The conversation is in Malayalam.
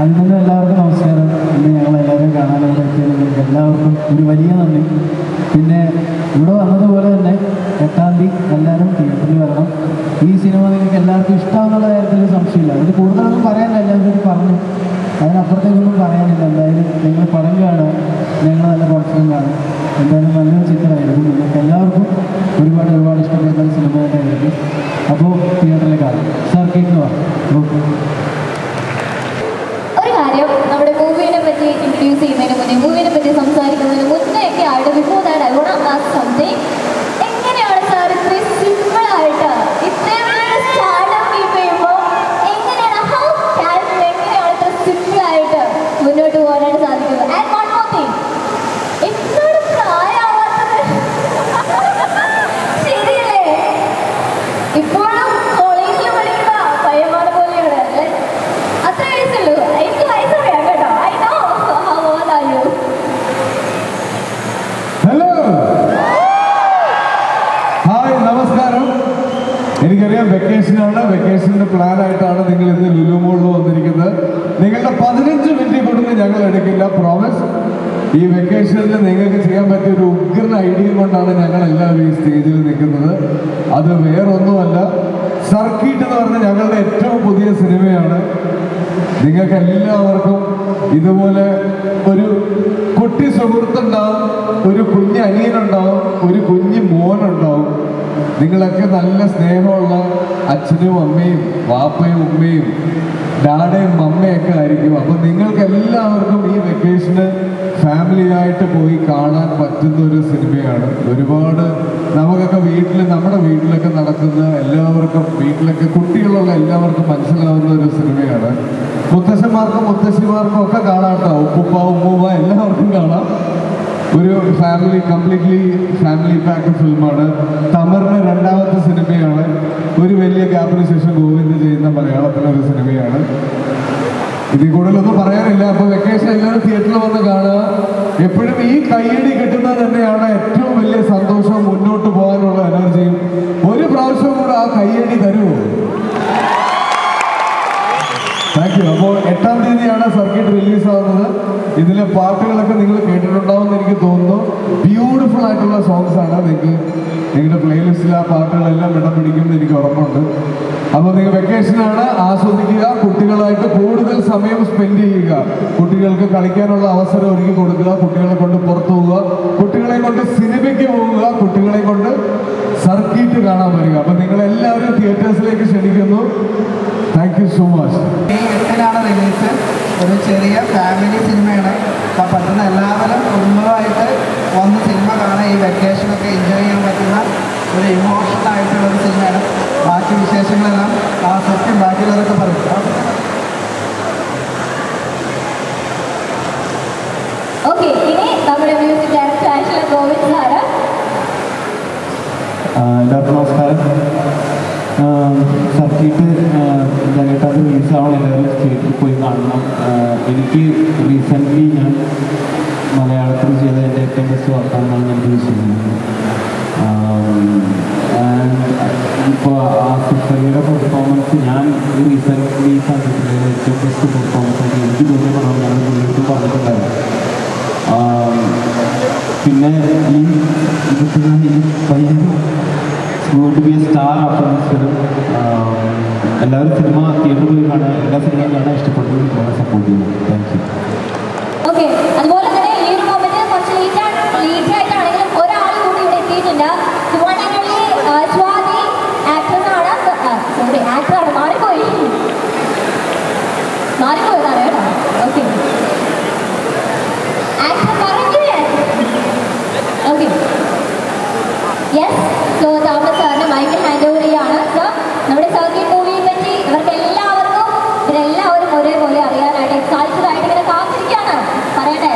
എല്ലാവർക്കും നമസ്കാരം. ഇന്ന് ഞങ്ങൾ എല്ലാവരും എത്തിയ എല്ലാവർക്കും ഒരു വലിയ നന്ദി. പിന്നെ ഇവിടെ വന്നതുപോലെ തന്നെ എട്ടാം തീയതി എല്ലാവരും തിയേറ്ററിൽ വരണം. ഈ സിനിമ നിങ്ങൾക്ക് എല്ലാവർക്കും ഇഷ്ടമാണെന്നുള്ള കാര്യത്തിൽ സംശയമില്ല. അതിൽ കൂടുതലൊന്നും പറയാനില്ല എല്ലാവരും പറഞ്ഞു. അതിനപ്പുറത്തേക്കൊന്നും പറയാനില്ല. എന്തായാലും നിങ്ങൾ പടം കാണുക നിങ്ങൾ നല്ല പ്രവർത്തനം കാണും. എന്തായാലും നല്ലൊരു ചിത്രമായിരുന്നു നിങ്ങൾക്ക് എല്ലാവർക്കും ഒരുപാട് ഒരുപാട് ഇഷ്ടപ്പെടുന്ന സിനിമ തന്നെയായിരുന്നു അപ്പോൾ തിയേറ്ററിൽ കാണാം സാർ കേൾക്കുക ഓക്കെ ഒരു കാര്യം നമ്മുടെ മൂവിനെ ഇൻട്രൊഡ്യൂസ് ചെയ്യുന്നതിന് മുന്നേ മൂവിനെ പറ്റി സംസാരിക്കുന്നതിന് എനിക്കറിയാം വെക്കേഷനാണ് വെക്കേഷന്റെ പ്ലാനായിട്ടാണ് നിങ്ങൾ ഇന്ന് ലുലുമോളിൽ വന്നിരിക്കുന്നത്. നിങ്ങളുടെ പതിനഞ്ച് മിനിറ്റ് കൊടുത്ത് ഞങ്ങൾ എടുക്കില്ല പ്രോമിസ് ഈ വെക്കേഷനിൽ നിങ്ങൾക്ക് ചെയ്യാൻ പറ്റിയ ഒരു ഉഗ്രൻ ഐഡിയ കൊണ്ടാണ് ഞങ്ങൾ എല്ലാവരും ഈ സ്റ്റേജിൽ നിൽക്കുന്നത്. അത് വേറൊന്നുമല്ല. സർക്കിട്ട് എന്ന് പറഞ്ഞ ഞങ്ങളുടെ ഏറ്റവും പുതിയ സിനിമയാണ്. നിങ്ങൾക്ക് എല്ലാവർക്കും ഇതുപോലെ ഒരു കുട്ടി സുഹൃത്തുണ്ടാവും ഒരു കുഞ്ഞ് അനിയനുണ്ടാവും ഒരു കുഞ്ഞ് മോനുണ്ടാവും. നിങ്ങളൊക്കെ നല്ല സ്നേഹമുള്ള അച്ഛനും അമ്മയും വാപ്പയും ഉമ്മയും ഡാഡയും മമ്മയൊക്കെ ആയിരിക്കും. അപ്പം നിങ്ങൾക്ക് എല്ലാവർക്കും ഈ വെക്കേഷന് ഫാമിലിയായിട്ട് പോയി കാണാൻ പറ്റുന്ന ഒരു സിനിമയാണ്. ഒരുപാട് നമുക്കൊക്കെ വീട്ടിൽ നമ്മുടെ വീട്ടിലൊക്കെ നടക്കുന്ന എല്ലാവർക്കും വീട്ടിലൊക്കെ കുട്ടികളുള്ള എല്ലാവർക്കും മനസ്സിലാവുന്ന ഒരു സിനിമയാണ്. മുത്തശ്ശന്മാർക്കും മുത്തശ്ശിമാർക്കും ഒക്കെ കാണാം കേട്ടോ. ഉപ്പുപ്പ ഉമ്മൂപ്പ എല്ലാവർക്കും കാണാം. ഒരു ഫാമിലി കംപ്ലീറ്റ്ലി ഫാമിലി പാക്ക് ഫിലിമാണ് തമറിന് രണ്ടാമത്തെ സിനിമയാണ് ഒരു വലിയ ഗ്യാപ്പിന് ശേഷം ഗോവിന്ദ് ചെയ്യുന്ന മലയാളത്തിലെ ഒരു സിനിമയാണ് ഇതിൽ കൂടുതലൊന്നും പറയാനില്ല. അപ്പൊ വെക്കേഷൻ എല്ലാവരും തിയേറ്ററിൽ വന്ന് കാണുക. എപ്പോഴും ഈ കയ്യടി കിട്ടുന്നത് തന്നെയാണ് ഏറ്റവും വലിയ സന്തോഷം മുന്നോട്ട് പോകാനുള്ള എനർജിയും ഒരു പ്രാവശ്യം കൂടെ ആ കയ്യടി തരുമോ താങ്ക് യു അപ്പോൾ എട്ടാം തീയതിയാണ് സർക്കിട്ട് റിലീസ് ആവുന്നത്. ഇതിലെ പാട്ടുകളൊക്കെ നിങ്ങൾ കേട്ടിട്ടുണ്ടാവും എന്ന് എനിക്ക് തോന്നുന്നു ബ്യൂട്ടിഫുൾ ആയിട്ടുള്ള സോങ്സ് ആണ് നിങ്ങൾക്ക് നിങ്ങളുടെ പ്ലേലിസ്റ്റിൽ ആ പാട്ടുകളെല്ലാം ഇടം പിടിക്കും എനിക്ക് ഉറപ്പുണ്ട്. അപ്പോൾ നിങ്ങൾ വെക്കേഷനാണ് ആസ്വദിക്കുക. കുട്ടികളായിട്ട് കൂടുതൽ സമയം സ്പെൻഡ് ചെയ്യുക. കുട്ടികൾക്ക് കളിക്കാനുള്ള അവസരം ഒരുക്കി കൊടുക്കുക. കുട്ടികളെ കൊണ്ട് പുറത്തു പോവുക. കുട്ടികളെ കൊണ്ട് സിനിമയ്ക്ക് പോവുക. കുട്ടികളെ കൊണ്ട് സർക്കിറ്റ് കാണാൻ വരിക. അപ്പം നിങ്ങളെല്ലാവരും തിയേറ്റേഴ്സിലേക്ക് ക്ഷണിക്കുന്നു. Thank you so much release ഒരു ചെറിയ ഫാമിലി സിനിമയാണ് അപ്പം പറ്റുന്ന എല്ലാവരും കുടുംബമായിട്ട് വന്ന് സിനിമ കാണാൻ ഈ വെക്കേഷനൊക്കെ എൻജോയ് ചെയ്യാൻ പറ്റുന്ന ഒരു ഇമോഷണൽ ആയിട്ടുള്ള ഒരു സിനിമയാണ്. ബാക്കി വിശേഷങ്ങളെല്ലാം ആ സത്യം ബാക്കിയുള്ളവരൊക്കെ പറയും. ഓക്കെ ഇനി നമ്മുടെ മ്യൂസിക് ഡയറക്ടർ ആയിട്ടുള്ള ഗോവിന്ദ് സാറ് എല്ലാവർക്കും നമസ്കാരം. സർക്കിട്ട് ജനട്ടാ റിലീസാവണം എല്ലാവരും തിയേറ്ററിൽ പോയി കാണണം. എനിക്ക് റീസെന്റ്ലി ഞാൻ മലയാളത്തിൽ ചെയ്ത എന്റെ ഏറ്റവും ബെസ്റ്റ് വർക്കാണെന്നാണ് ഞാൻ വിശ്വസിക്കുന്നത് ഇപ്പോൾ ആസിഫ് അലിയുടെ പെർഫോമൻസ് ഞാൻ റീസെന്റ്ലി കണ്ടിട്ടുള്ള ഏറ്റവും ബെസ്റ്റ് പെർഫോമൻസ് ആയിട്ട് എനിക്ക് തോന്നിയ പടം ഞാൻ മുന്നോട്ട് പറഞ്ഞിട്ടുണ്ടായിരുന്നു ആഹ് പിന്നെ ഈ God be a star after film എല്ലാവരും സിനിമ തിയേറ്ററിൽ പോയി കാണാൻ എല്ലാ സിനിമയും കാണാൻ ഇഷ്ടപ്പെടുന്നു സപ്പോർട്ട് ചെയ്യുന്നു താങ്ക് യു 아닌 거예요.